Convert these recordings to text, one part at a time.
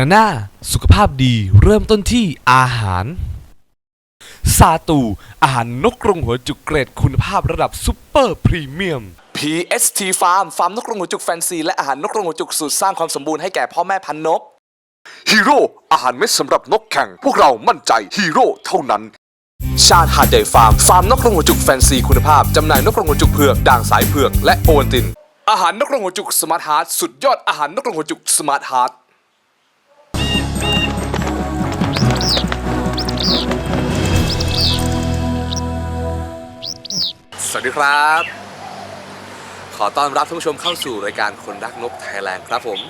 นาน่าสุขภาพดีเริ่มต้นที่อาหาร ซาตู อาหารนกกรงหัวจุกเกรดคุณภาพระดับซุปเปอร์พรีเมียม PST Farm ฟาร์มนกกรงหัวจุกแฟนซี และอาหารนกกรงหัวจุกสูตรสร้างความสมบูรณ์ให้แก่พ่อแม่พันนกฮีโร่อาหารเม็ดสำหรับนกแข่ง พวกเรามั่นใจฮีโร่เท่านั้น ชาติฮาเดย์ฟาร์ม ฟาร์มนกกรงหัวจุกแฟนซีคุณภาพจำหน่ายนกกรงหัวจุกเผือก ด่างสายเผือกและโอวัลติน อาหารนกกรงหัวจุกสมาร์ทฮาร์ดสุดยอดอาหารนกกรงหัวจุกสมาร์ทฮาร์ด วัสดีครับ ขอต้อนรับท่านผู้ชมเข้าสู่รายการคนรักนกไทยแลนด์ครับผม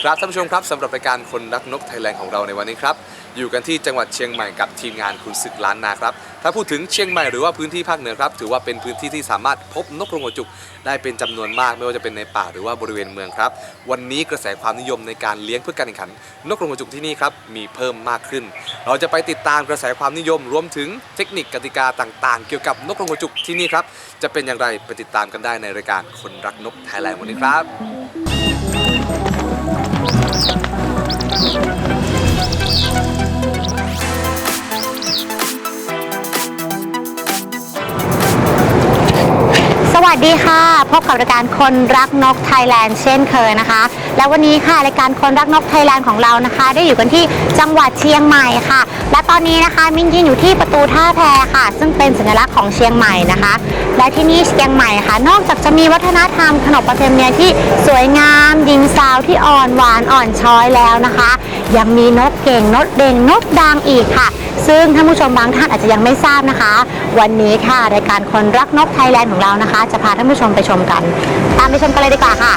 ครับท่านผู้ชมครับสำหรับรายการคนรักนกไทยแลนด์ของเราในวันนี้ครับ อยู่กันที่จังหวัดเชียงใหม่กับทีมงานคุณศึกล้านนาครับ ถ้าพูดถึงเชียงใหม่หรือว่าพื้นที่ภาคเหนือครับ ถือว่าเป็นพื้นที่ที่สามารถพบนกกรงหัวจุก ได้เป็นจำนวนมากไม่ว่าจะเป็นในป่าหรือว่าบริเวณเมืองครับ วันนี้กระแสความนิยมในการเลี้ยงเพื่อการแข่งขัน นกกรงหัวจุกที่นี่ครับมีเพิ่มมากขึ้น เราจะไปติดตามกระแสความนิยม รวมถึงเทคนิคกติกาต่าง ๆ เกี่ยวกับนกกรงหัวจุกที่นี่ครับจะเป็นอย่างไรไปติดตามกันได้ในรายการคนรักนกไทยแลนด์วันนี้ครับ สวัสดีค่ะ พบกับรายการคนรักนกไทยแลนด์เช่นเคยนะคะ และวันนี้ค่ะรายการคนรักนกไทยแลนด์ของเรานะคะ ได้อยู่กันที่จังหวัดเชียงใหม่ค่ะ อนนี้นะคะมิ้นยืนอยู่ที่ประตูท่าแพค่ะ ซึ่งเป็นสัญลักษณ์ของเชียงใหม่นะคะ และที่นี่เชียงใหม่ค่ะ นอกจากจะมีวัฒนธรรมขนบประเพณีที่สวยงามหญิงสาวที่อ่อนหวานอ่อนช้อยแล้วนะคะ ยังมีนกเก่งนกเด่งนกดังอีกค่ะ ซึ่งท่านผู้ชมบางท่านอาจจะยังไม่ทราบนะคะ วันนี้ค่ะรายการคนรักนกไทยแลนด์ของเรานะคะ จะพาท่านผู้ชมไปชมกัน ตามไปชมกันเลยดีกว่าค่ะ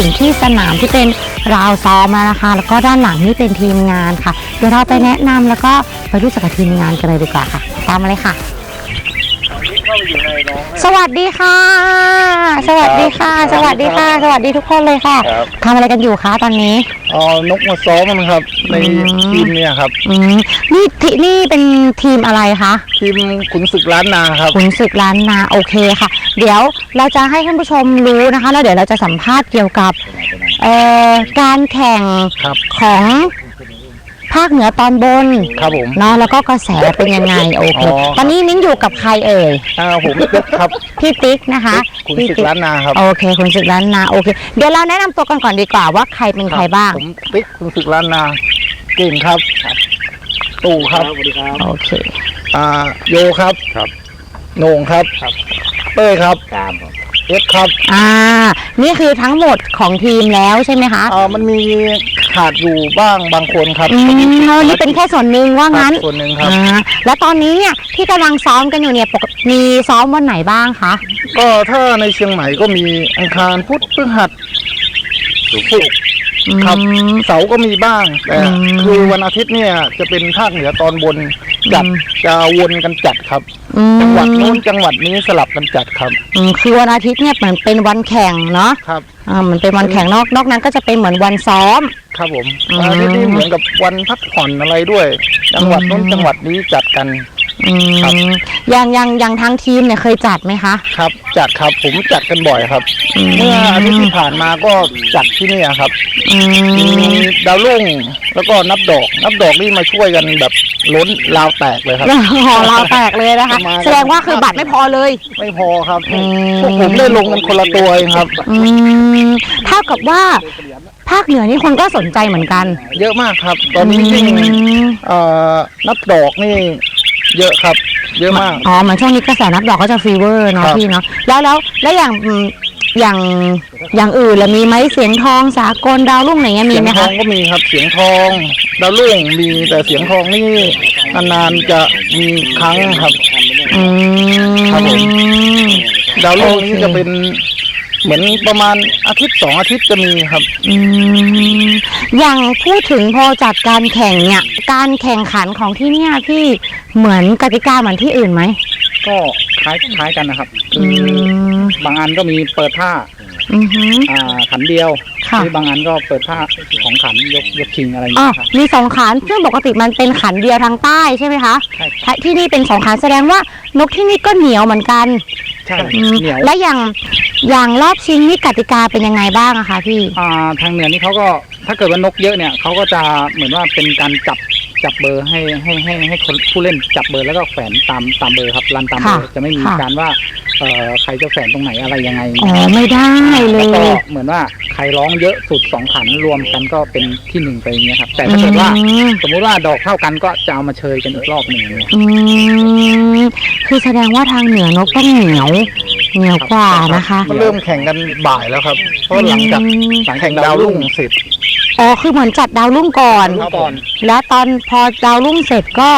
ถึงที่สนามที่เป็นราวซ้อมแล้วนะคะ แล้วก็ด้านหลังนี่เป็นทีมงานค่ะ เดี๋ยวเราไปแนะนำแล้วก็ไปรู้จักกับทีมงานกันเลยดีกว่าค่ะ ตามมาเลยค่ะ สวัสดีค่ะ สวัสดีค่ะ สวัสดีค่ะ สวัสดีทุกคนเลยค่ะครับ ทำอะไรกันอยู่คะตอนนี้ เอานกมาซ้อมมันครับ ในอืมทีมเนี่ยครับ อืมนี่ที่นี่เป็นทีมอะไรคะ ทีมขุนศึกล้านนาครับ ขุนศึกล้านนาโอเคค่ะ เดี๋ยวเราจะให้ท่านผู้ชมรู้นะคะ แล้วเดี๋ยวเราจะสัมภาษณ์เกี่ยวกับเอ่อการแข่งครับ ของภาคเหนือตอนบนครับผมเนาะแล้วก็กระแสเป็นยังไงโอเค อ๋อ ตอนนี้มิ้นอยู่กับใครเอ่ย อ่าผมติ๊กครับ พี่ติ๊กนะคะขุนพี่ศึกติ๊กล้านนาครับโอเคขุนศึกล้านนาโอเค เดี๋ยวเราแนะนำตัวกันก่อนดีกว่าว่าใครเป็นใครบ้าง ผมติ๊กขุนศึกล้านนา เก่งครับ ตู่ครับ โอเค อ่า โยครับครับ โหน่งครับ เต้ยครับเอฟครับอ่า นี่คือทั้งหมดของทีมแล้วใช่ไหมคะอ่ามันมีขาดอยู่บ้างบางคนครับอืมแล้วนี่เป็นแค่ส่วนหนึ่งว่างั้นส่วนหนึ่งครับอ่าแล้วตอนนี้เนี่ยที่กำลังซ้อมกันอยู่เนี่ยปกติมีซ้อมวันไหนบ้างคะก็ถ้าในเชียงใหม่ก็มีอังคารพุธพฤหัสศุกร์ ครับ อืม เสาร์ก็มีบ้างแต่อืม คือวันอาทิตย์เนี่ยจะเป็นภาคเหนือตอนบนจัดอืมจะวนกันจัดครับ อืมจังหวัดนู้นจังหวัดนี้สลับกันจัดครับ อืมคือวันอาทิตย์เนี่ยเหมือนเป็นวันแข่งเนาะครับ อ่ามันเป็นวันแข่งนอกนอกนั้นก็จะเป็นเหมือนวันซ้อม ครับผมอืมวันอาทิตย์นี้เหมือนกับวันพักผ่อนอะไรด้วย จังหวัดนู้นอืม จังหวัดนี้จัดกัน อืครับมอย่างอย่างอย่างทางทีมเนี่ยเคยจัดไหมคะ ครับจัดครับผมจัดกันบ่อยครับ อืม เมื่ออาทิตย์ที่ผ่านมาก็จัดที่นี่ครับ อืมีมดาวรุ่งแล้วก็นับดอก นับดอกนี่มาช่วยกันแบบล้นราวแตกเลยครับ หอเราแตกเลยนะคะมาแสดงว่าคือบัตรไม่พอเลย ไม่พอครับอืม พวกผมได้ลงกันคนละตัวเองครับ อืมเท่ากับว่า ภาคเหนือนี่คนก็สนใจเหมือนกันเยอะมากครับ ตอนนี้ยิ่งอืมเอ่อนับดอกนี่ เยอะครับ เยอะมาก อ๋อเหมือนช่วงนี้กระแสนับดอกก็จะฟีเวอร์เนาะครับ พี่เนาะแล้วแล้วแล้วอย่างอืมอย่างอย่างอื่นละมีไหมเสียงทองสากลดาวรุ่งไหนเงี้ยมีเสียงไหมทอคะงก็มีครับเสียงทองดาวรุ่งมีแต่เสียงทองนี่นานๆจะมีครั้งครับ อืม ครับผม ดาวรุ่งนี่โอเคจะเป็น เหมือนประมาณอาทิตย์สองอาทิตย์จะมีครับ อืมอย่างพูดถึงพอจัดการแข่งเนี่ย การแข่งขันของที่เนี่ยพี่เหมือนกติกาเหมือนที่อื่นไหมก็คล้ายคล้ายกันนะครับอืคือมบางอันก็มีเปิดท่า อือหือ อ่าขันเดียวค่ะที่บางอันก็เปิดท่าของขันยกยกชิงอะไรอย่างอ๋อเงี้ยครับ มีสองขันซึ่งปกติมันเป็นขันเดียวทางใต้ใช่ไหมคะใช่ ถ้าที่นี่เป็นสองขันแสดงว่านกที่นี่ก็เหนียวเหมือนกันใช่อืมเหนียวและอย่างอย่างรอบชิงนี่กติกาเป็นยังไงบ้างอะคะพี่ อ่าทางเหนือนี่เขาก็ถ้าเกิดว่านกเยอะเนี่ยเขาก็จะเหมือนว่าเป็นการจับ จับเบอร์ให้ให้ให้ให้คนผู้เล่นจับเบอร์แล้วก็แฝนตามตามเบอร์ครับรันตามเบอร์ค่ะจะไม่มีค่ะ การว่าเอ่อใครจะแฝนตรงไหนอะไรยังไงอ๋อไม่ได้เลแล้วก็ยเหมือนว่าใครร้องเยอะสุดสองขันรวมกันก็เป็นที่หนึ่งไปอย่างเงี้ยครับแต่ถ้าเกิดว่า อืม สมมุติว่าดอกเท่ากันก็จะเอามาเชยกันอีกรอบหนึ่งเนี่ยอืมคือแสดงว่าทางเหนือนกต้องเหนียวเหนียวกว่านะคะ ก็เริ่มแข่งกันบ่ายแล้วครับ เพราะหลังจากอืมหลังแข่งดาวรุ่งเสร็จ อ๋อคือเหมือนจัดดาวรุ่งก่อน ครับก่อนแล้วตอนพอดาวรุ่งเสร็จก็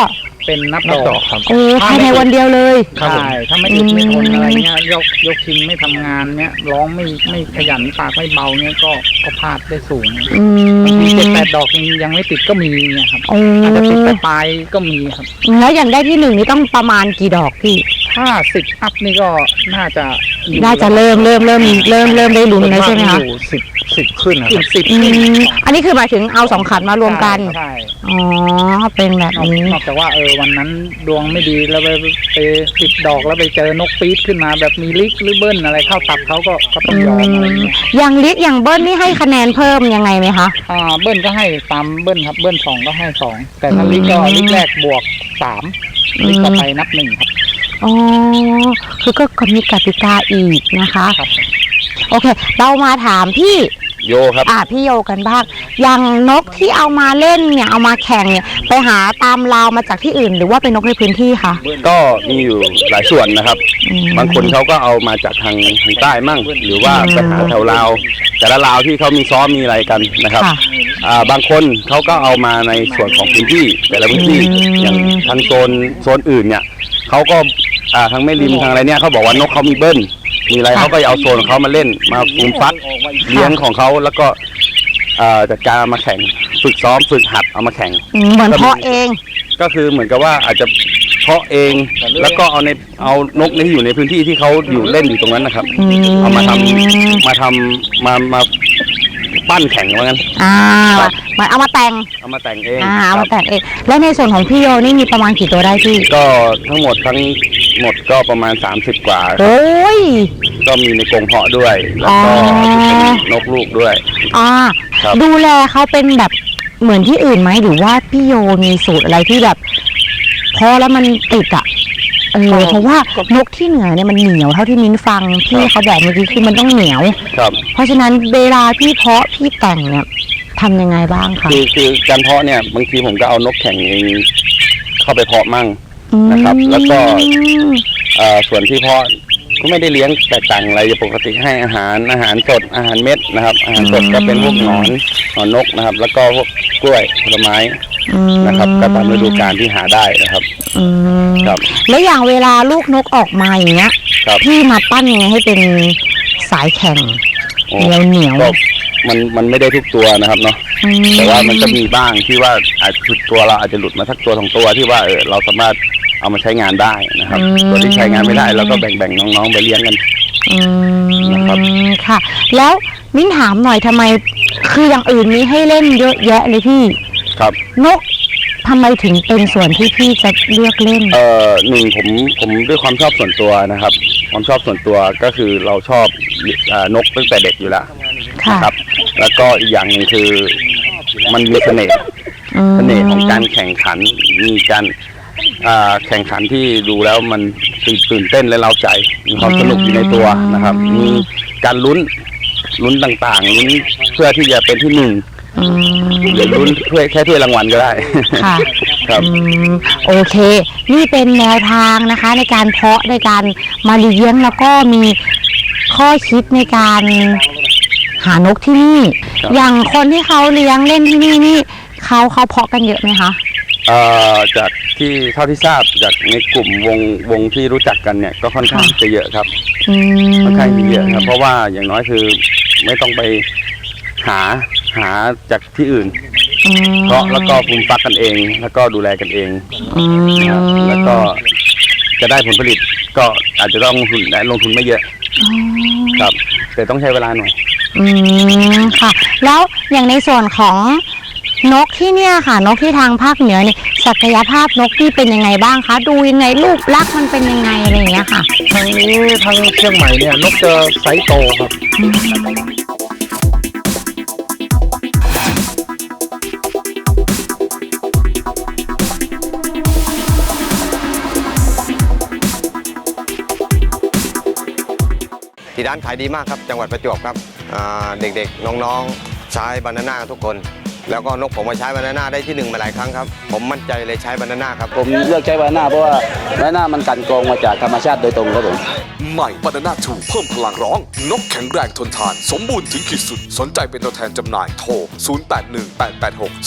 เป็นนับนับดดออกกครับ โอ้ภายในวันเดียวเลยใช่ถ้าไม่อึดไม่ทนอะไรเงี้ยยกยกชิงไม่ทำงานเนี้ยร้องไม่ไม่ขยันปากไม่เบาเนี้ยก็ก็พลาดได้สูงอืบางทีเจ็ดมแปดดอกยังยังไม่ติดก็มีเนี่ยครับโอ้อาจจะติดปลายๆก็มีครับ แล้วอย่างได้ที่หนึ่งนี่ต้องประมาณกี่ดอกพี่ ถ้าสิบอัพนี่ก็น่าจะอยู่น่าจะเริ่มเริ่มเริ่มเริ่มเริ่มได้ลุ้นแล้วใช่ไหมคะอยู่สิบ สิบขึ้นนะครับสิบอืมอันนี้คือหมายถึงเอาสองขันมารวมกัน ใช่อ๋อ เป็นแบบนอกนี้นอกจากว่าเออวันนั้นดวงไม่ดีแล้วไปไปติดดอกแล้วไปเจอนกปี๊ดขึ้นมา แบบมีลิกหรือเบิ้ลอะไรเข้าตับเขาก็ก็ต้องยอมอะไรเงี้ยอย่างลิกอย่างเบิ้ลนี่ให้คะแนนเพิ่มยังไงไหมคะ อ่าเบิ้ลก็ให้ตามเบิ้ลครับเบิ้ลสองก็ให้สองแต่ถ้าลิกก็อืมลิกแรกบวกสามอืมลิกต่อไปนับหนึ่งครับอ๋อ คือก็มีกติกาอีกนะคะ ครับ โอเค เรามาถามพี่ โยครับ อ่าพี่โยกันบ้างอย่างนกที่เอามาเล่นเนี่ยเอามาแข่งเนี่ยไปหาตามราวมาจากที่อื่น หรือว่าเป็นนกในพื้นที่คะก็มีอยู่หลายส่วนนะครับ อืม บางคนเขาก็เอามาจากทางทางใต้มั่ง หรือว่าไปหาแถวลาว แต่ละลาวที่เขามีซ้อมมีอะไรกันนะครับ ค่ะอ่าบางคนเขาก็เอามาในส่วนของพื้นที่แต่ละพื้นที่อืม อย่างทางโซนโซนอื่นเนี่ยเขาก็อ่าทางแม่ริมทางอะไรเนี่ยเขาบอกว่านกเขามีเบิ้ล มีอะไรเขาก็เอาโซนของเขามาเล่นมาฟูมฟัดเลี้ยงของเขาแล้วก็อ่าจัดการเอามาแข่ง ฝึกซ้อมฝึกหัดเอามาแข่ง อืมเหมือนเพาะเอง ก็คือเหมือนกับว่าอาจจะเพาะเองแล้วก็เอาในเอานกที่อยู่ในพื้นที่ที่เขาอยู่เล่นอยู่ตรงนั้นนะครับ อืมเอามาทำมาทำมามาปั้นแข่งว่างั้น อ่าครับ เหมือนเอามาแต่งเอามาแต่งเองอ่าเอาครัมาบแต่งเองแล้วในส่วนของพี่โยนี่มีประมาณกี่ตัวได้พี่ก็ทั้งหมดทั้งหมดก็ประมาณ 30 กว่าครับโอ้ย ก็มีในกรงเพาะด้วย แล้วก็อ๋อเป็นนกลูกด้วย อ่าครับ ดูแลเขาเป็นแบบเหมือนที่อื่นไหมหรือว่าพี่โยมีสูตรอะไรที่แบบพอแล้วมันติดอะเออเพราะว่านกที่เหนือเนี่ยมันเหนียวเท่าที่มิ้นฟังพี่เขาบอกเมื่อกี้คือมันต้องเหนียว ครับ เพราะฉะนั้นเวลาพี่เพาะพี่แต่งเนี่ย ทำยังไงบ้างคะคือคือการเพาะเนี่ยบางทีผมก็เอานกแข่งเองเข้าไปเพาะมั่งนะครับ แล้วก็เอ่อส่วนที่เพาะก็ไม่ได้เลี้ยงแตกต่างอะไรปกติให้อาหารอาหารสดอาหารเม็ดนะครับ อาหารสดก็เป็นพวกหนอนหนอนนกนะครับ แล้วก็พวกกล้วยผลไม้อืมนะครับ ก็ตามฤดูกาลที่หาได้นะครับอืมครับ แล้วอย่างเวลาลูกนกออกมาอย่างเงี้ยครับ พี่มาปั้นยังไงให้เป็นสายแข่งโอ้ เหนียวเหนียวก็มันมันไม่ได้ทุกตัวนะครับเนาะอืแต่ว่ามันก็มีบ้างที่ว่าอาจจะตัวเราอาจจะหลุดมาสักตัวสองตัวที่ว่าเออเราสามารถเอามาใช้งานได้นะครับตัวที่ใช้งานไม่ได้เราก็แบ่งๆน้องๆไปเลี้ยงกันอืนะครับมค่ะ แล้วมิ้นถามหน่อยทำไม คืออย่างอื่นมีให้เล่นเยอะแยะเลยพี่ครับนกทำไมถึงเป็นส่วนที่พี่จะเลือกเล่น เอ่อหนึ่งผมผมด้วยความชอบส่วนตัวนะครับ ความชอบส่วนตัวก็คือเราชอบเอ่อ นกตั้งแต่เด็กอยู่แล้วค่ะนะครับ แล้วก็อีกอย่างหนึ่งคือมันมีเสน่ห์อืมเสน่ห์ของการแข่งขันมีการอ่าแข่งขันที่ดูแล้วมันตื่นตื่นเต้นและเร้าใจ มีความสนุกอยู่ในตัวนะครับ มีการลุ้นลุ้นต่างๆลุ้นเพื่อที่จะเป็นที่หนึ่งอืมหรือลุ้นเพื่อแค่ถ้วยรางวัลก็ได้ ค่ะ ครับ อืมโอเค นี่เป็นแนวทางนะคะ ในการเพาะในการมาเลี้ยงแล้วก็มี ข้อคิดในการหานกที่นี่ ครับ อย่างคนที่เขาเลี้ยงเล่นที่นี่นี่เขาเขาเพาะกันเยอะไหมคะ เอ่อจากที่เท่าที่ทราบจากในกลุ่มวงวงที่รู้จักกันเนี่ยก็ค่อนข้างค่ะ จะเยอะครับ อืมค่อนข้างจะเยอะครับเพราะว่าอย่างน้อยคือไม่ต้องไปหาหาจากที่อื่น อืมเพราะแล้วก็ปรุงฟักกันเอง แล้วก็ดูแลกันเองอืมนะครับแล้วก็จะได้ผลผลิตก็อาจจะต้องลงทุนและลงทุนไม่เยอะ อ๋อ ครับ แต่ต้องใช้เวลาหน่อย อืมค่ะ แล้วอย่างในส่วนของนกที่เนี่ยค่ะ นกที่ทางภาคเหนือเนี่ยศักยภาพนกที่เป็นยังไงบ้างคะ ดูยังไงรูปลักษณ์มันเป็นยังไงอะไรอย่างเงี้ยค่ะ ทางนี้ทางเชียงใหม่เนี่ยนกจะไซส์โตครับ ที่ร้านขายดีมากครับ จังหวัดประจวบครับอ่าเด็กๆ น้องๆ ใช้บานาน่าทุกคน แล้วก็นกผมมาใช้บานาน่าได้ที่หนึ่งมาหลายครั้งครับ ผมมั่นใจเลยใช้บานาน่าครับ ผมเลือกใช้บานาน่าเพราะว่าบานาน่ามันกลันกรองมาจากธรรมชาติโดยตรงครับผมใหม่บานาน่าทูเพิ่มพลังร้อง นกแข็งแรงทนทาน สมบูรณ์ถึงขีดสุด สนใจเป็นตัวแทนจำหน่ายโทร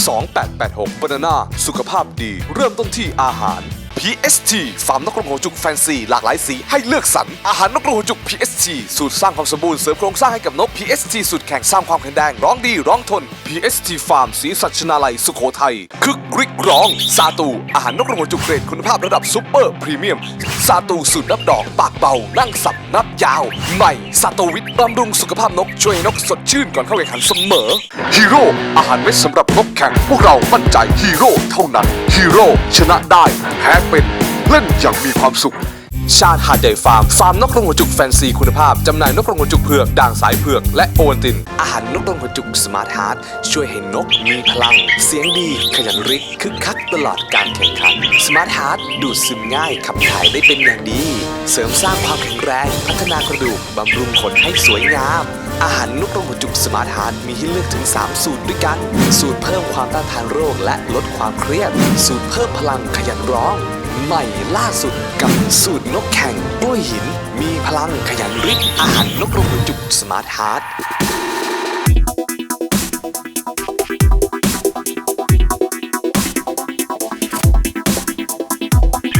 0818862886บานาน่าสุขภาพดี เริ่มต้นที่อาหาร PST ฟาร์มนกกรงหัวจุกแฟนซีหลากหลายสีให้เลือกสรรอาหารนกกรงหัวจุก PST สูตรสร้างความสมบูรณ์เสริมโครงสร้างให้กับนก PST สูตรแข่งสร้างความแข็งแรงร้องดีร้องทน PST ฟาร์มสีสัชนาลัยสุโขทัยคึกริกร้องซาตูอาหารนกกรงหัวจุกเกรดคุณภาพระดับซุปเปอร์พรีเมียมซาตูสูตรนับดอกปากเบานั่งสับนับยาวใหม่ซาโตวิทบำรุงสุขภาพนกช่วยนกสดชื่นก่อนเข้าแข่งขันเสมอฮีโร่อาหารเม็ดสำหรับนกแข่งพวกเรามั่นใจฮีโร่เท่านั้นฮีโร่ชนะได้แพ้เป็น เล่นอย่างมีความสุข ชาติหาดใหญ่ฟาร์ม ฟาร์มนกกรงหัวจุกแฟนซีคุณภาพ จำหน่ายนกกรงหัวจุกเผือก ด่างสายเผือก และโอวัลติน อาหารนกกรงหัวจุกสมาร์ทฮาร์ดช่วยให้นกมีพลัง เสียงดี ขยันริกคึกคักตลอดการแข่งขันสมาร์ทฮาร์ดดูดซึมง่ายขับถ่ายได้เป็นอย่างดี เสริมสร้างความแข็งแรง พัฒนากระดูกบำรุงขนให้สวยงามอาหารนกกรงหัวจุกสมาร์ทฮาร์ดมีให้เลือกถึง 3 สูตรด้วยกัน สูตรเพิ่มความต้านทานโรคและลดความเครียด สูตรเพิ่มพลังขยันร้อง ใหม่ล่าสุดกับสูตรนกแข่งกล้วยหิน มีพลังขยันริกอาหารนกกรงหัวจุกสมาร์ทฮาร์ด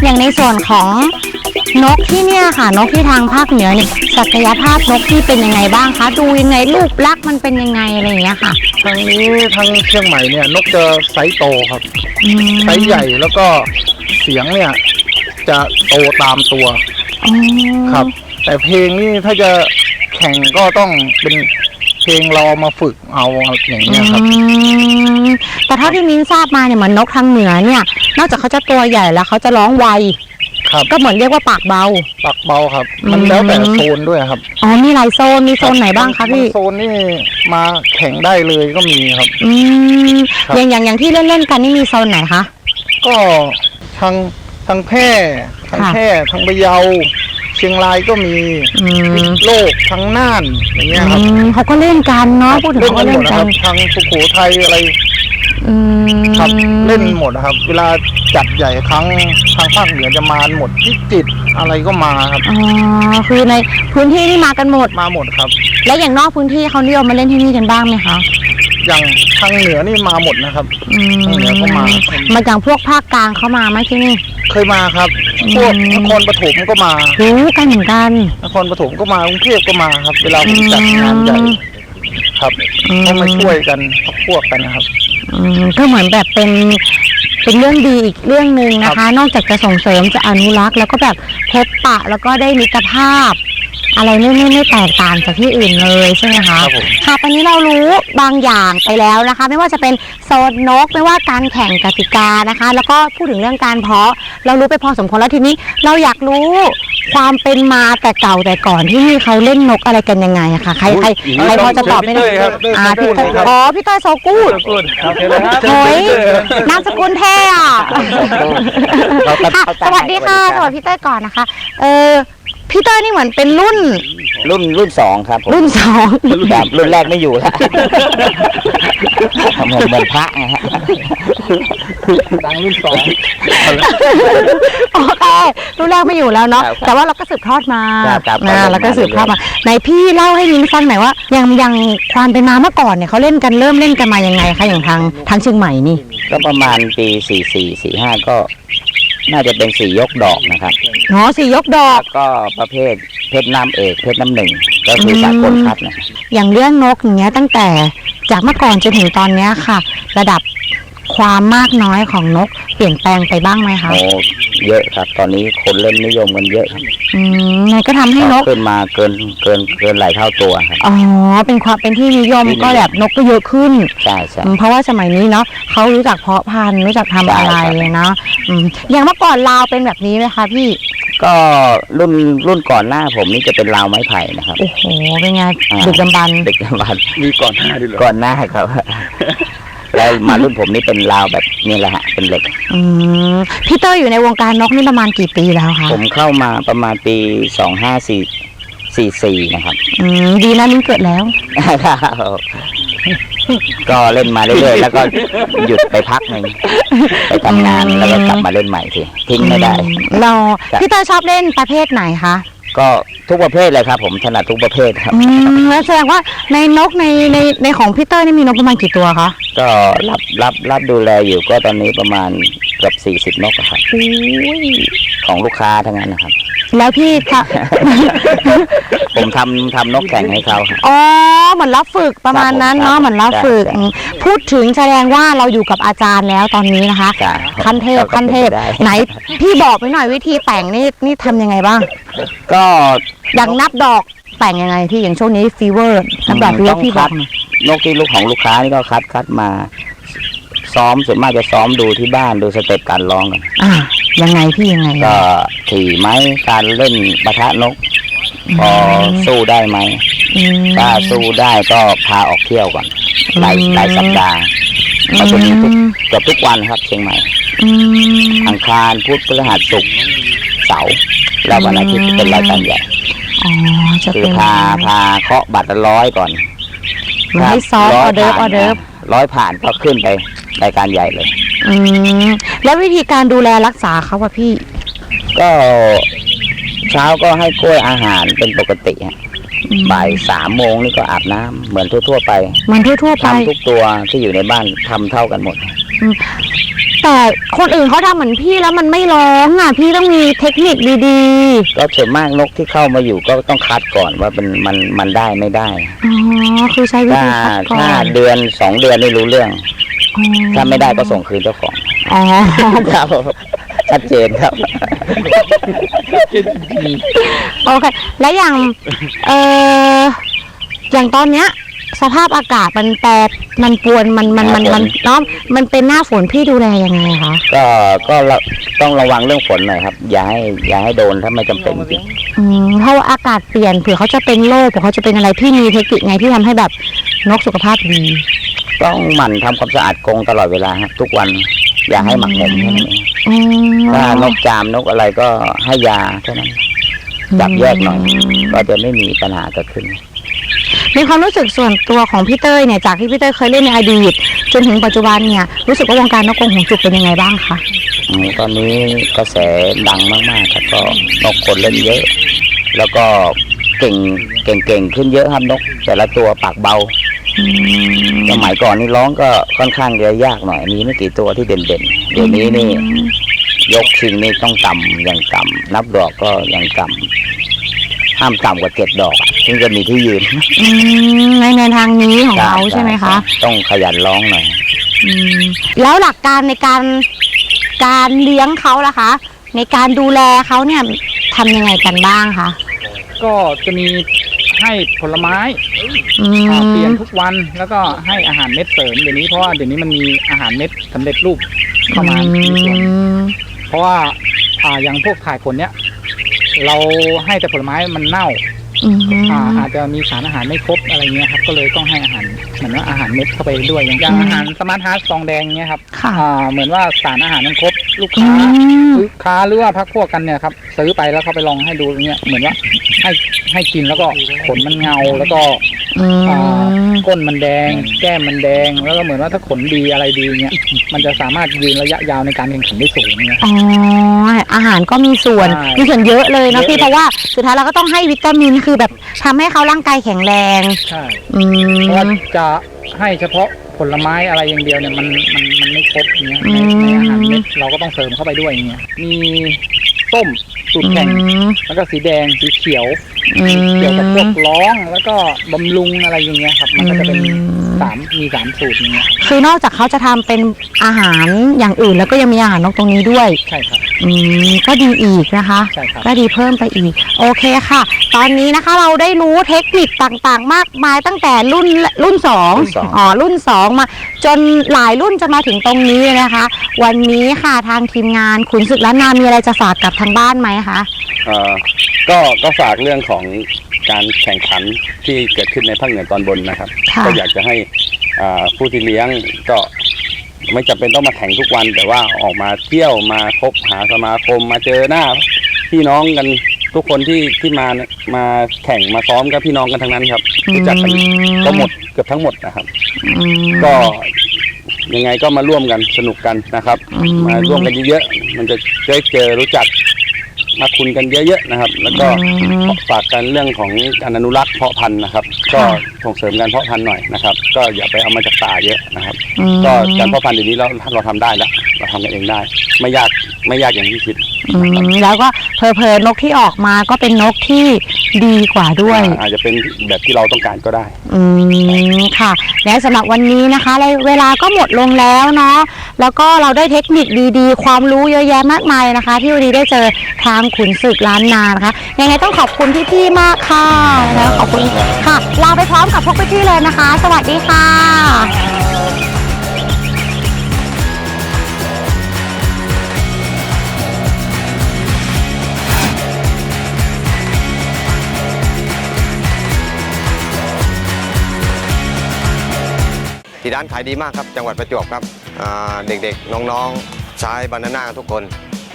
อย่างในส่วนของ นกที่เนี่ยค่ะ นกที่ทางภาคเหนือเนี่ยศักยภาพนกที่เป็นยังไงบ้างคะดูยังไงรูปลักษณ์มันเป็นยังไงอะไรอย่างเงี้ยค่ะ ทางนี้ทางเชียงใหม่เนี่ยนกจะไซส์โตครับ อืมไซส์ใหญ่แล้วก็เสียงเนี่ยจะโตตามตัวอ๋อครับ แต่เพลงนี่ถ้าจะแข่งก็ต้องเป็นเพลงเราเอามาฝึกเอาอย่างเงี้ยครับ อืมแต่เท่าที่มิ้นทราบมาเนี่ยเหมือนนกทางเหนือเนี่ย นอกจากเขาจะตัวใหญ่แล้วเขาจะร้องไว ครับ ก็เหมือนเรียกว่าปากเบา ปักเบาครับ มันอืมแล้วแต่โซนด้วยครับอ๋อมีหลายโซนมีโซนไหนบ้างคะพี่ โซนนี่มาแข่งได้เลยก็มีครับ อืมครับ อย่างอย่างอย่างที่เล่นๆกันนี่มีโซนไหนคะ ก็ทางทางแพร่ทางค่ะ แพร่ทางพะเยา เชียงรายก็มีอืมโลกทางน่านอย่างเงี้ยครับอืมเขาก็เล่นกันเนาะพูดถึงเล่นเขากันก็หมเล่ดนนะกัคน รับทางสุโขทัยอะไร อืมครับเล่นหมดนะครับ เวลาจัดใหญ่ครั้งทางภาคเหนือจะมาหมดพิจิตรอะไรก็มาครับ อ๋อคือในพื้นที่นี่มากันหมด มาหมดครับ แล้วอย่างนอกพื้นที่เขานิยมมาเล่นที่นี่กันบ้างไหมคะอย่างทางเหนือนี่มาหมดนะครับ อืมทางเหนือก็มา มาจากพวกภาคกลางเขามาไหมที่นี่ เคยมาครับพวกอืมนครปฐมก็มา รู้กันเหมือนกัน นครปฐมก็มากรุงเทพก็มาครับ เวลาผมจัดงานใหญ่อืมครับอืมก็มาช่วยกันพักพวกกันนะครับอืม ก็เหมือนแบบเป็นเป็นเรื่องดีอีกเรื่องหนึ่งนะคะ นอกจากจะส่งเสริมจะอนุรักษ์ แล้วก็แบบพบปะแล้วก็ได้มิตรภาพ อะไรไม่ไม่ไม่แตกต่างจากที่อื่นเลยใช่ไหมคะครับผม ค่ะตอนนี้เรารู้บางอย่างไปแล้วนะคะ ไม่ว่าจะเป็นโซนนกไม่ว่าการแข่งกติกานะคะ แล้วก็พูดถึงเรื่องการเพาะ เรารู้ไปพอสมควรแล้วทีนี้เราอยากรู้ ความเป็นมาแต่เก่าแต่ก่อนที่นี่เขาเล่นนกอะไรกันยังไงอะคะใครใครใครพอจะตอบไหมพี่เต้ยครับอ่าพี่เต้ยครับอ๋อพี่เต้ยโซกูดพูดครับเชิญเลยครับโอ้ยนามสกุลเท่อะเราตัดค่ะเอาสตัดวัสดีค่ะสสวัวัสสดีดีครับพี่เต้ยก่อนนะคะ เออพี่เต้ยนี่เหมือนเป็นรุ่น รุ่นรุ่นสองครับผมรุ่นสองครับรุ่นแรกไม่อยู่แล้วผมเหมือนพระไงฮะ ดังรุ่นสอง โอเครุ่นแรกไม่อยู่แล้วเนาะ ครับแต่ว่าเราก็สืบทอดมาครับครับนะครับเราก็สืบทอดมาไหนพี่เล่าให้มิ้นฟังหน่อยว่าอย่างอย่างความเป็นมาเมื่อก่อนเนี่ยเขาเล่นกันเริ่มเล่นกันมายังไงคะอย่างทางทางเชียงใหม่นี่ ก็ประมาณปีสี่สี่สี่ห้าก็ น่าจะเป็นสี่ยกดอกนะครับอ๋อสี่ยกดอก แล้วก็ประเภทเพชรน้ำเอกเพชรน้ำหนึ่งก็คือสากลคัดนะอย่างเรื่องนกอย่างเงี้ยตั้งแต่จากเมื่อก่อนจนถึงตอนเนี้ยค่ะ ระดับ ความมากน้อยของนกเปลี่ยนแปลงไปบ้างไหมคะโอ้เยอะครับ ตอนนี้คนเล่นนิยมกันเยอะครับอืมมันก็ทำให้นกขึ้นมาเกินเกินเกินหลายเท่าตัวครับ อ๋อเป็นความเป็นที่นิยมที่นิยม ก็แบบนกก็เยอะขึ้นใช่ใช่ อืมเพราะว่าสมัยนี้เนาะเขารู้จักเพาะพันธุ์รู้จักทำอะไรใช่ครับ เนาะอืมอย่างเมื่อก่อนลาวเป็นแบบนี้ไหมคะพี่ก็รุ่นรุ่นก่อนหน้าผมนี่จะเป็นราวไม้ไผ่นะครับ โอ้โหเป็นไงอ่า ดึกดำบรรพ์เด็กจังหวัดมีก่อนหน้าด้วยเหรอก่อนหน้าครับ แล้วมารุ่นผมนี่เป็นราวแบบนี่แหละฮะเป็นเหล็ก อืมพี่เต้ยอยู่ในวงการนกนี่ประมาณกี่ปีแล้วคะผมเข้ามาประมาณปีสองห้าสี่สี่สี่นะครับอืมดีนะมิ้นเกิดแล้วก็เล่นมาเรื่อยๆแล้วก็หยุดไปพักหนึ่งไปทำงานอืมแล้วก็กลับมาเล่นใหม่ทีทิ้งไม่ได้อืมเราครับพี่เต้ยชอบเล่นประเภทไหนคะก็ทุกประเภทเลยครับ ผมถนัดทุกประเภทครับ อืมแล้วแสดงว่าในนกในในในของพี่เต้ยนี่มีนกประมาณกี่ตัวคะก็รับรับรับดูแลอยู่ก็ตอนนี้ประมาณเกือบสี่สิบนกอะครับ อุ้ยของลูกค้าทั้งนั้นนะครับ แล้วพี่ทะผมทำทำนกแข่งให้เขาครับ อ๋อเหมือนรับฝึกประมาณนั้นเนาะครับผมเหมือนรับฝึกใช่ อืมพูดถึงแสดงว่าเราอยู่กับอาจารย์แล้วตอนนี้นะคะ จ้ะขั้นเทพก็ขั้นเทพ ได้ไหน พี่บอกไปหน่อยวิธีแต่งนี่นี่ทำยังไงบ้าง ก็ อย่างนับดอกแต่งยังไงพี่อย่างช่วงนี้ฟีเวอร์นับดอกฟีเวอต้อร์งพี่บคัอกดหน่อยนกที่ลูกของลูกค้านี่ก็คัดคัดมา ซ้อมส่วนมากจะซ้อมดูที่บ้านดูสเต็ปการร้องกันอ่ายังไงพี่ยังไงก็ถี่ไหมการเล่นปะทะนกพอสู้ได้ไหมอืมถ้าสู้ได้ก็พาออกเที่ยวก่อนหลายอืมหลายสัปดาห์ก็จะมีทุกเกือบทุกวันครับเชียงใหม่อืมอังคารพุธพฤหัสศุกร์เสาร์แล้ววันอาทิตย์เป็นรายการใหญ่ อ๋อจะคืเป็อนพาพาเคาะบัตรละร้อยก่อนมันให้ซ้อมออเดิร์ฟออเดิร์ฟร้อยผ่านก็ขึ้นไปรายการใหญ่เลย อืมแล้ววิธีการดูแลรักษาเขาอะพี่ ก็เช้าก็ให้กล้วยอาหารเป็นปกติฮะอืมบ่ายสามโมงนี่ก็อาบน้ำเหมือนทั่ว ๆ ไปมันทั่วๆไป ทำทุกตัวที่อยู่ในบ้านทำเท่ากันหมด แต่คนอื่นเขาทำเหมือนพี่แล้วมันไม่ร้องอะ พี่ต้องมีเทคนิคดีก็ส่วนมากนกที่เข้ามาอยู่ก็ต้องคัดก่อนว่าเป็นมันมันได้ไม่ได้ ๆอ๋อคือใช้วิถ้าธีคัดก่อถ้านเดือนสองเดือนไม่รู้เรื่องอ๋อถ้าไม่ได้ก็ส่งคืนเจ้าของอ๋อครับชัดเจนครับ โอเค แล้วอย่าง เอออย่างตอนเนี้ย สภาพอากาศมันแปรมันปรวนมันมันมันมันเนาะมันเป็นหน้าฝนพี่ดูแลยังไงอะคะก็ก็ระต้องระวังเรื่องฝนหน่อยครับ อย่าให้อย่าให้โดนถ้าไม่จำเป็นจริงอืมเพราะว่าอากาศเปลี่ยนเผื่อเขาจะเป็นโรคเผื่อเขาจะเป็นอะไรพี่มีเทคนิคไงที่ทำให้แบบนกสุขภาพดีต้องหมั่นทำความสะอาดกรงตลอดเวลาครับทุกวันอย่าให้หมักหมมแค่นั้นเองอืมถ้านกจามนกอะไรก็ให้ยาแค่นั้น จับแยกหน่อย ก็จะไม่มีปัญหาเกิดขึ้น ในความรู้สึกส่วนตัวของพี่เต้ยเนี่ยจากที่พี่เต้ยเคยเล่นในอดีตจนถึงปัจจุบันเนี่ยรู้สึกว่าวงการนกกรงหัวจุกเป็นยังไงบ้างคะอืมตอนนี้กระแสดังมากๆครับก็นกคนเล่นเยอะ แล้วก็เก่งเก่งเก่งขึ้นเยอะครับนก แต่ละตัวปากเบาอืมสมัยก่อนนี่ร้องก็ค่อนข้างจะยากหน่อยมีไม่กี่ตัวที่เด่นๆเดี๋ยวนี้นี่ยกชิงนี่ต้องต่ำอย่างต่ำนับดอกก็อย่างต่ำ ห้ามต่ำกว่าเจ็ดดอกอะถึงจะมีที่ยืนอืมในในทางนี้ของเขาใช่ไหมคะต้องขยันร้องหน่อย อืมแล้วหลักการในการการเลี้ยงเขาล่ะคะ ในการดูแลเขาเนี่ยทำยังไงกันบ้างคะก็จะมีให้ผลไม้อือ่าเปลี่ยมนทุกวันแล้วก็ให้อาหารเม็ดเสริมเดี๋ยวนี้เพราะว่าเดี๋ยวนี้มันมีอาหารเม็ดสำเร็จรูปเข้ามาในส่วนเพราะว่าอ่าอย่างพวกถ่ายผลเนี้ย เราให้แต่ผลไม้มันเน่า อืมอ่าอาจจะมีสารอาหารไม่ครบอะไรเงี้ยครับก็เลยต้องให้อาหารเหมือนว่าอาหารเม็ดเข้าไปด้วยอย่างอย่างอาหารสมาร์ทฮาร์ดซองแดงเงี้ยครับค่ะอ่าเหมือนว่าสารอาหารมันครบลูกอืค้ามลูกค้าหรือว่าพักพวกกันเนี่ยครับซื้อไปแล้วเขาไปลองให้ดูเนี่ยเหมือนว่าให้ให้กินแล้วก็ขนมันเงาแล้วก็อือ่ามก้นมันแดง แก้มมันแดง แล้วก็เหมือนว่าถ้าขนดีอะไรดีเนี่ยมันจะสามารถยืนระยะยาวในการแข่งขันได้สูงเนี่ยอ๋ออาหารก็มีส่วนใช่มีส่วนเยอะเลยนะเยอะพี่เพราะว่าสุดท้ายเราก็ต้องให้วิตามินคือแบบทำให้เขาร่างกายแข็งแรงใช่อืเพราะว่าม จะให้เฉพาะผลไม้อะไรอย่างเดียวเนี่ยมันมันมันไม่ครบอย่างเงี้ยในอืมในอาหารเม็ดเราก็ต้องเสริมเข้าไปด้วยอย่างเงี้ยมีส้ม สูตรแข่งอืม แล้วก็สีแดงสีเขียวอืม เกี่ยวกับพวกร้องแล้วก็บำรุงอะไรอย่างเงี้ยครับ มันก็จะเป็นสามมีสามสูตรอย่างเงี้ยคือนอกจากเขาจะทำเป็นอาหารอย่างอื่น แล้วก็ยังมีอาหารนกตรงนี้ด้วย ใช่ครับ อืมก็ดีอีกนะคะ ใช่ครับ ก็ดีเพิ่มไปอีก โอเคค่ะ ตอนนี้นะคะเราได้รู้เทคนิคต่างๆ มากมายตั้งแต่รุ่นรุ่นสองรุ่นสอง อ๋อรุ่นสองมา จนหลายรุ่นจะมาถึงตรงนี้เลยนะคะ วันนี้ค่ะทางทีมงานขุนศึกล้านนามีอะไรจะฝากกับทางบ้านไหมคะเอ่อก็ก็ฝากเรื่องของการแข่งขันที่เกิดขึ้นในภาคเหนือตอนบนนะครับ ค่ะก็อยากจะให้อ่าผู้ที่เลี้ยงก็ไม่จำเป็นต้องมาแข่งทุกวัน แต่ว่าออกมาเที่ยวมาคบหาสมาคมมาเจอหน้าพี่น้องกันทุกคนที่ที่มามาแข่งมาซ้อมก็พี่น้องกันทั้งนั้นครับ รู้จักกันก็หมดเกือบทั้งหมดนะครับ อืมก็ยังไงก็มาร่วมกันสนุกกันนะครับ อืมมาร่วมกันเยอะๆมันจะได้เจอรู้จัก มาคุณกันเยอะๆนะครับ แล้วก็ฝากกันเรื่องของการอนุรักษ์เพาะพันธุ์นะครับ ก็ส่งเสริมการเพาะพันธุ์หน่อยนะครับ ก็อย่าไปเอามาจากป่าเยอะนะครับ ก็การเพาะพันธุ์เดี๋ยวนี้เราเราทำได้แล้ว เราทำกันเองได้ ไม่ยากไม่ยากอย่างที่คิด อืมแล้วก็เพลๆนกที่ออกมาก็เป็นนกที่ ดีกว่าด้วย อาจจะเป็นแบบที่เราต้องการก็ได้ อืมค่ะ และสำหรับวันนี้นะคะเวลาก็หมดลงแล้วเนาะแล้วก็เราได้เทคนิคดีๆ ความรู้เยอะแยะมากมายนะคะ ที่วันนี้ได้เจอทางขุนศึกล้านนานะคะยังไงต้องขอบคุณพี่ๆมากค่ะนะคะขอบคุณค่ะลาไปพร้อมกับพวกพี่ๆเลยนะคะ สวัสดีค่ะ ที่ร้านขายดีมากครับ จังหวัดประจวบครับอ่าเด็กๆ น้องๆ ใช้บานาน่าทุกคน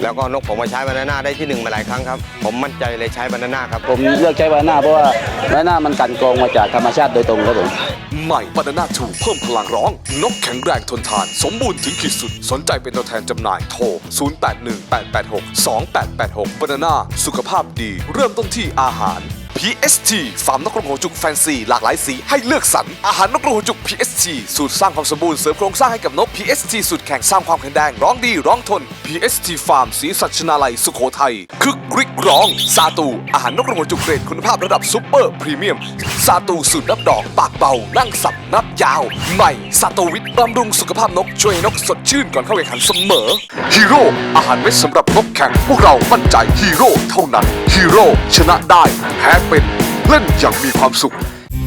แล้วก็นกผมมาใช้บานาน่าได้ที่หนึ่งมาหลายครั้งครับ ผมมั่นใจเลยใช้บานาน่าครับผมเลือกใช้บานาน่าเพราะว่าบานาน่ามันกลันกรองมาจากธรรมชาติโดยตรงครับผมใหม่บานาน่าทูเพิ่มพลังร้อง นกแข็งแรงทนทาน สมบูรณ์ถึงขีดสุด สนใจเป็นตัวแทนจำหน่ายโทร 0818862886บานาน่าสุขภาพดี เริ่มต้นที่อาหาร PST ฟาร์มนกกรงหัวจุกแฟนซีหลากหลายสีให้เลือกสรร อาหารนกกรงหัวจุก PST สูตรสร้างความสมบูรณ์เสริมโครงสร้างให้กับนก PST สูตรแข่งสร้างความแข็งแรงร้องดีร้องทน PST ฟาร์มสีสัชนาลัยสุโขทัยคึกกริกร้อง ซาตู อาหารนกกรงหัวจุกเกรดคุณภาพระดับซุปเปอร์พรีเมียม ซาตูสูตรนับดอกปากเบานั่งสับนับยาว ใหม่ซาโตวิทย์บำรุงสุขภาพนกช่วยให้นกสดชื่นก่อนเข้าแข่งขันเสมอฮีโร่อาหารเม็ดสำหรับนกแข่งพวกเรามั่นใจฮีโร่เท่านั้นฮีโร่ชนะได้แพ้เป็นเล่นอย่างมีความสุข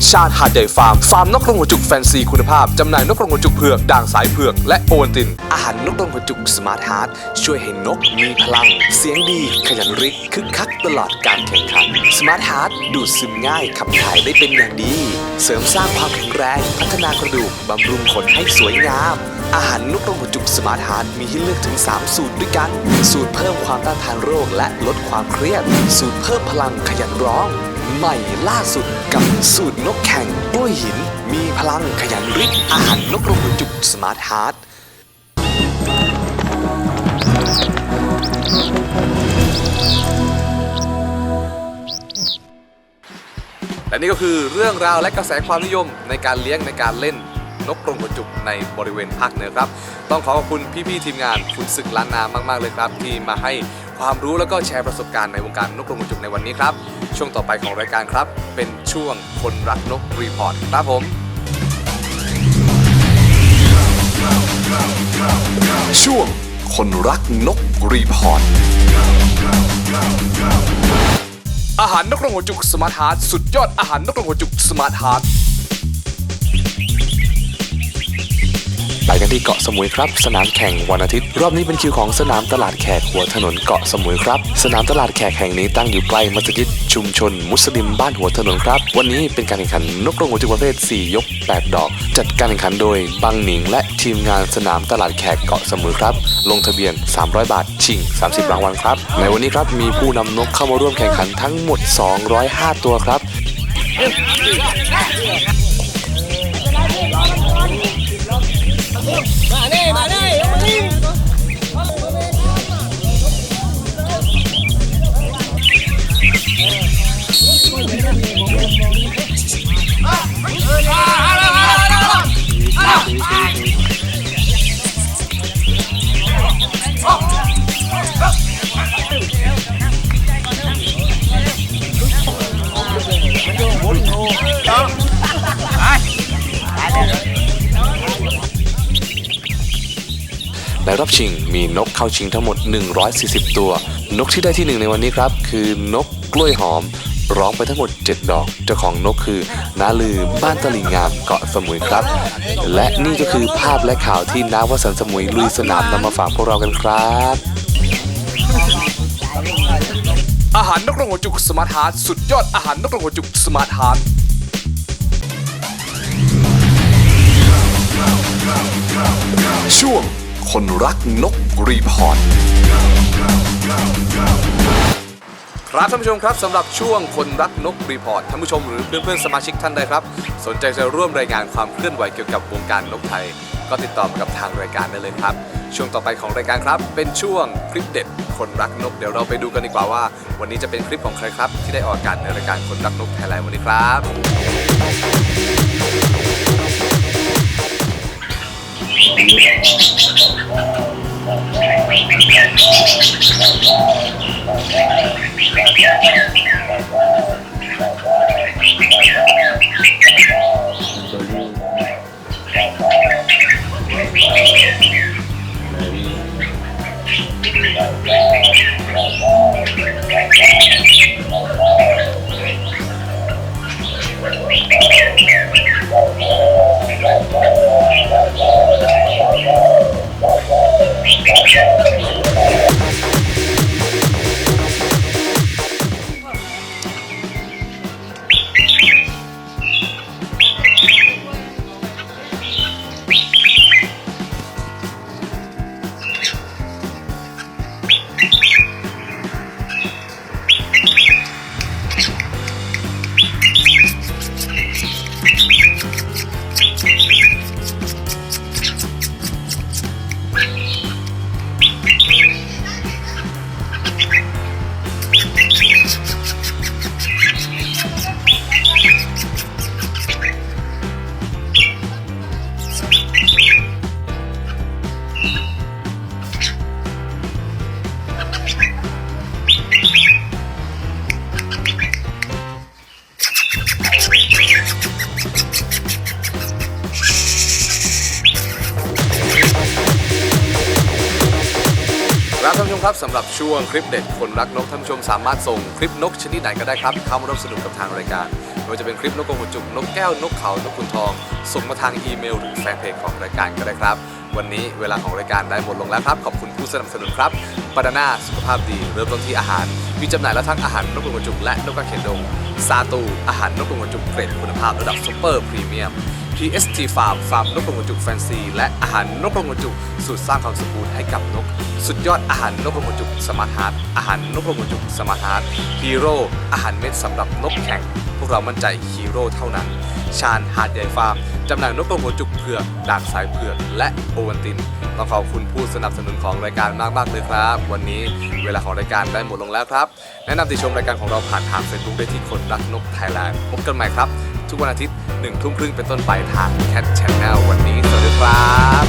ชาติหาดใหญ่ฟาร์ม ฟาร์มนกกรงหัวจุกแฟนซีคุณภาพ จำหน่ายนกกรงหัวจุกเผือก ด่างสายเผือก และโอวัลติน อาหารนกกรงหัวจุกสมาร์ทฮาร์ดช่วยให้นกมีพลัง เสียงดี ขยันริกคึกคักตลอดการแข่งขันสมาร์ทฮาร์ดดูดซึมง่ายขับถ่ายได้เป็นอย่างดี เสริมสร้างความแข็งแรง พัฒนากระดูกบำรุงขนให้สวยงามอาหารนกกรงหัวจุกสมาร์ทฮาร์ดมีให้เลือกถึง 3 สูตรด้วยกัน สูตรเพิ่มความต้านทานโรคและลดความเครียด สูตรเพิ่มพลังขยันร้อง ใหม่ล่าสุดกับสูตรนกแข่งกล้วยหิน มีพลังขยันริกอาหารนกกรงหัวจุกสมาร์ทฮาร์ดและนี่ก็คือเรื่องราวและกระแสความนิยมในการเลี้ยงในการเล่นนกกรงหัวจุกในบริเวณภาคเหนือครับ ต้องขอขอบคุณพี่ๆทีมงานคุณศึกล้านนามากๆเลยครับ ที่มาให้ ความรู้แล้วก็แชร์ประสบการณ์ในวงการนกกรงหัวจุกในวันนี้ครับ ช่วงต่อไปของรายการครับ เป็นช่วงคนรักนกรีพอร์ตครับผม ช่วงคนรักนกรีพอร์ต อาหารนกกรงหัวจุกสมาร์ทฮาร์ดสุดยอดอาหารนกกรงหัวจุกสมาร์ทฮาร์ด กันที่เกาะสมุยครับ สนามแข่งวันอาทิตย์ รอบนี้เป็นคิวของสนามตลาดแขกหัวถนนเกาะสมุยครับ สนามตลาดแขกแห่งนี้ตั้งอยู่ใกล้มัสยิดชุมชน มุสลิมบ้านหัวถนนครับ วันนี้เป็นการแข่งขันนกกรงหัวจุกประเภท 4 ยก 8 ดอก จัดการแข่งขันโดยบังหนิง และทีมงานสนามตลาดแขกเกาะสมุยครับ ลงทะเบียน 300 บาท ชิง 30 รางวัลครับ ในวันนี้ครับมีผู้นำนกเข้ามาร่วมแข่งขันทั้งหมด 205 ตัวครับ ชิง มีนกเข้าชิงทั้งหมด 140 ตัว นกที่ได้ที่หนึ่งในวันนี้ครับ คือนกกล้วยหอม ร้องไปทั้งหมด 7 ดอก เจ้าของนกคือ นาลือบ้านตลิ่งงามเกาะสมุยครับ และนี่ก็คือภาพและข่าวที่น้าวสันสมุยลุยสนามนำมาฝากพวกเรากันครับ อาหารนกกรงหัวจุกสมาร์ทฮาร์ดสุดยอดอาหารนกกรงหัวจุกสมาร์ทฮาร์ดช่วง คนรักนกรีพอร์ต ครับท่านผู้ชมครับสำหรับช่วงคนรักนกรีพอร์ตท่านผู้ชมหรือเพื่อนๆสมาชิกท่านใดครับ สนใจจะร่วมรายงานความเคลื่อนไหวเกี่ยวกับวงการนกไทย ก็ติดต่อมากับทางรายการได้เลยครับ ช่วงต่อไปของรายการครับ เป็นช่วงคลิปเด็ด คนรักนกเดี๋ยวเราไปดูกันดีกว่าว่า วันนี้จะเป็นคลิปของใครครับ ที่ได้ออกอากาศในรายการคนรักนกไทยแลนด์วันนี้ครับ ครั บท่ ครับสำหรับช่วงคลิปเด็ดคนรักนกท่านผู้ชมสามารถส่งคลิปนกชนิดไหนก็ได้ครับเข้ามาร่วมสนุกกับทางรายการไม่ว่าจะเป็นคลิปนกกรงหัวจุกนกแก้วนกเขานกขุนทอง ส่งมาทางอีเมลหรือแฟนเพจของรายการก็ได้ครับ วันนี้เวลาของรายการได้หมดลงแล้วครับ ขอบคุณผู้สนับสนุนครับบานาน่าสุขภาพดีเริ่มต้นที่อาหาร มีจำหน่ายแล้วทั้งอาหารนกกรงหัวจุกและนกกระเขนดงซาตูอาหารนกกรงหัวจุกเกรดคุณภาพระดับซุปเปอร์พรีเมียม PST Farm ฟาร์มนกกรงหัวจุกแฟนซี และอาหารนกกรงหัวจุกสูตรสร้างความสมบูรณ์ให้กับนก สุดยอดอาหารนกกรงหัวจุกสมาร์ทฮาร์ดอาหารนกกรงหัวจุกสมาร์ทฮาร์ดฮีโร่อาหารเม็ดสำหรับนกแข่ง พวกเรามั่นใจฮีโร่เท่านั้น ชาญหาดใหญ่ฟาร์มจำหน่ายนกกรงหัวจุกเผือกด่างสายเผือกและโอวันตินต้องขอบคุณผู้สนับสนุนของรายการมากๆเลยครับ วันนี้เวลาของรายการได้หมดลงแล้วครับแนะนำติชมรายการของเราผ่านทางเฟซบุ๊กได้ที่คนรักนกไทยแลนด์พบกันใหม่ครับ ทุกวันอาทิตย์หนึ่งทุ่มครึ่งเป็นต้นไปทาง Cat Channel วันนี้สวัสดีครับ